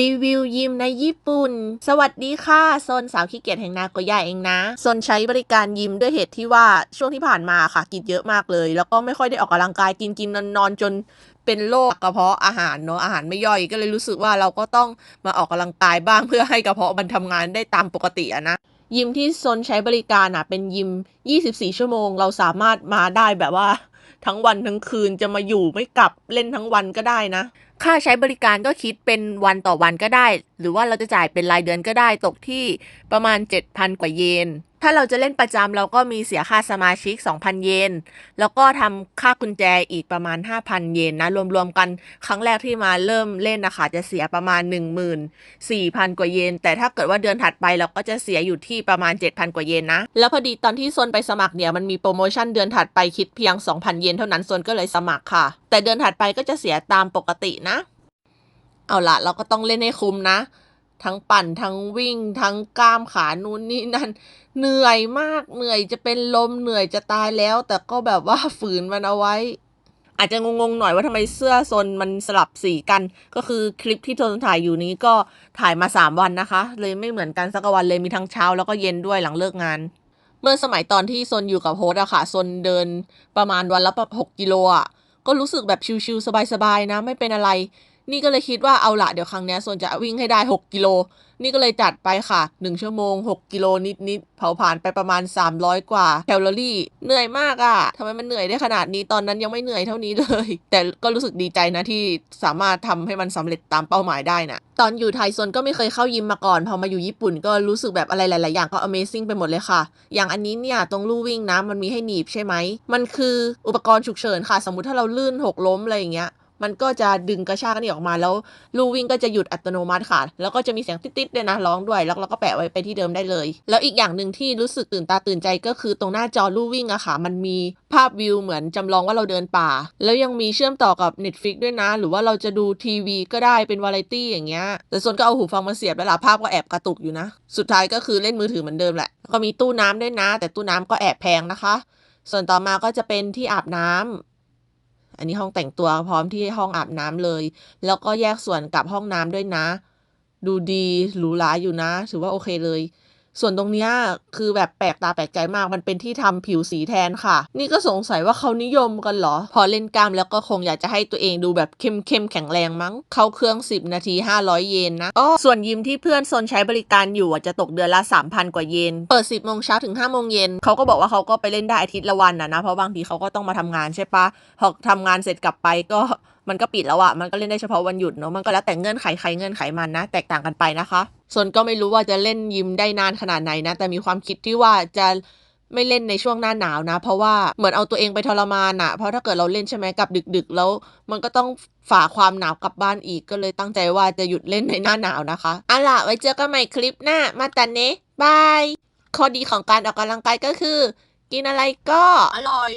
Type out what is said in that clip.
รีวิวยิมในญี่ปุ่น สวัสดีค่ะโซนสาวขี้เกียจแห่งนาโกย่าเองนะโซนใช้บริการยิมด้วยเหตุที่ว่าช่วงที่ผ่านมาค่ะ กินเยอะมากเลย แล้วก็ไม่ค่อยได้ออกกำลังกายกินกินนอนนอนจนเป็นโรคกระเพาะอาหารเนอะอาหารไม่ย่อยก็เลยรู้สึกว่าเราก็ต้องมาออกกำลังกายบ้างเพื่อให้กระเพาะมันทำงานได้ตามปกติอะนะยิมที่โซนใช้บริการอะเป็นยิม 24 ชั่วโมง เราสามารถมาได้แบบว่า ทั้งวันทั้งคืนจะมาอยู่ไม่กลับเล่นทั้งวันก็ได้นะ ค่าใช้บริการก็คิดเป็นวันต่อวันก็ได้ หรือว่าเราจะจ่ายเป็นรายเดือนก็ได้ตกที่ประมาณ 7,000 กว่าเยน ถ้าเราจะเล่นประจำเราก็มีเสียค่าสมาชิก 2,000 เยน แล้วก็ทำค่ากุญแจอีกประมาณ 5,000 เยนนะ รวมๆกันครั้งแรกที่มาเริ่มเล่นนะคะ จะเสียประมาณ 14,000 กว่าเยน แต่ถ้าเกิดว่าเดือนถัดไปเราก็จะเสียอยู่ที่ประมาณ 7,000 กว่าเยนนะ แล้วพอดีตอนที่โซนไปสมัครเนี่ยมันมีโปรโมชั่นเดือนถัดไปคิดเพียง 2,000 เยนเท่านั้นโซนก็เลยสมัครค่ะ แต่เดือนถัดไปก็จะเสียตามปกตินะ เอาละเราก็ต้องเล่นให้คุ้มนะ ทั้งปั่นทั้งวิ่ง ทั้งกล้ามขานู่นนี่นั่นเหนื่อยมากเหนื่อยจะเป็นลมเหนื่อยจะตายแล้ว แต่ก็แบบว่าฝืนมันเอาไว้ อาจจะงงๆหน่อยว่าทำไมเสื้อโซนมันสลับสีกัน ก็คือคลิปที่โซนถ่ายอยู่นี้ก็ถ่ายมา 3 วันนะคะ เลยไม่เหมือนกันสักวันเลยมีทั้งเช้าแล้วก็เย็นด้วยหลังเลิกงานเมื่อสมัยตอนที่โซนอยู่กับโฮสอะค่ะโซนเดินประมาณวันละหกกิโลอะก็รู้สึกแบบชิลๆสบายๆนะ ไม่เป็นอะไร นี่ก็เลยคิดว่าเอาละเดี๋ยวครั้งนี้ยโซนจะวิ่งให้ได้ 6 กิโล นี่ก็เลยจัดไปค่ะ 1 ชั่วโมง 6 กิโลนิดๆเผาผ่านไปประมาณ 300 กว่าแคลอรี่ เหนื่อยมากอะ่ะทำไมมันเหนื่อยได้ขนาดนี้ตอนนั้นยังไม่เหนื่อยเท่านี้เลย แต่ก็รู้สึกดีใจนะที่สามารถทำให้มันสำเร็จตามเป้าหมายได้นะตอนอยู่ไทยโซนก็ไม่เคยเข้ายิมมาก่อนพอมาอยู่ญี่ปุ่นก็รู้สึกแบบอะไรหลาย ๆ อย่างก็ Amazing ไปหมดเลยค่ะ อย่างอันนี้เนี่ยตรงลู่วิ่งนะมันมีให้หนีบใช่ไหมมันคืออุปกรณ์ฉุกเฉินค่ะ สมมติถ้าเราลื่นหกล้มอะไรอย่างเงี้ย มันก็จะดึงกระชากนี่ออกมาแล้วลู่วิ่งก็จะหยุดอัตโนมัติค่ะ แล้วก็จะมีเสียงติ๊ดๆด้วยนะร้องด้วย แล้วเราก็แปะไว้ไปที่เดิมได้เลย แล้วอีกอย่างหนึ่งที่รู้สึกตื่นตาตื่นใจก็คือตรงหน้าจอลู่วิ่งอะค่ะ มันมีภาพวิวเหมือนจำลองว่าเราเดินป่า แล้วยังมีเชื่อมต่อกับ Netflix ด้วยนะ หรือว่าเราจะดูทีวีก็ได้เป็นวาไรตี้อย่างเงี้ยแต่ส่วนก็เอาหูฟังมาเสียบแล้วล่ะภาพก็แอบกระตุกอยู่นะ สุดท้ายก็คือเล่นมือถือเหมือนเดิมแหละก็มีตู้น้ำด้วยนะ แต่ตู้น้ำก็แอบแพงนะคะ ส่วนต่อมาก็จะเป็นที่อาบน้ำ อันนี้ห้องแต่งตัวพร้อมที่ห้องอาบน้ำเลย แล้วก็แยกส่วนกับห้องน้ำด้วยนะ ดูดีหรูหราอยู่นะ ถือว่าโอเคเลย ส่วนตรงเนี้ยคือแบบแปลกตาแปลกใจมากมันเป็นที่ทำผิวสีแทนค่ะ นี่ก็สงสัยว่าเขานิยมกันเหรอ พอเล่นกล้ามแล้วก็คงอยากจะให้ตัวเองดูแบบเข้มเข้มแข็งแรงมั้ง เข้าเครื่อง 10 นาที 500 เยนนะอ๋อส่วนยิมที่เพื่อนโซนใช้บริการอยู่จะตกเดือนละ 3,000 กว่าเยนเปิด 10โมงเช้าถึง5โมงเย็นเขาก็บอกว่าเขาก็ไปเล่นได้อาทิตย์ละวันนะนะเพราะบางทีเขาก็ต้องมาทำงานใช่ปะพอทำงานเสร็จกลับไปก็ มันก็ปิดแล้วอะมันก็เล่นได้เฉพาะวันหยุดเนาะมันก็แล้วแต่เงื่อนไขใครเงื่อนไขมันนะ แตกต่างกันไปนะคะ ส่วนก็ไม่รู้ว่าจะเล่นยิมได้นานขนาดไหนนะ แต่มีความคิดที่ว่าจะไม่เล่นในช่วงหน้าหนาวนะ เพราะว่าเหมือนเอาตัวเองไปทรมานอะเพราะถ้าเกิดเราเล่นใช่ไหมกับดึก ๆ แล้ว มันก็ต้องฝ่าความหนาวกลับบ้านอีกก็เลยตั้งใจว่าจะหยุดเล่นในหน้าหนาวนะคะเอาล่ะไว้เจอกันใหม่คลิปหน้ามาตันเนะบายข้อดีของการออกกำลังกายก็คือ กินอะไรก็อร่อย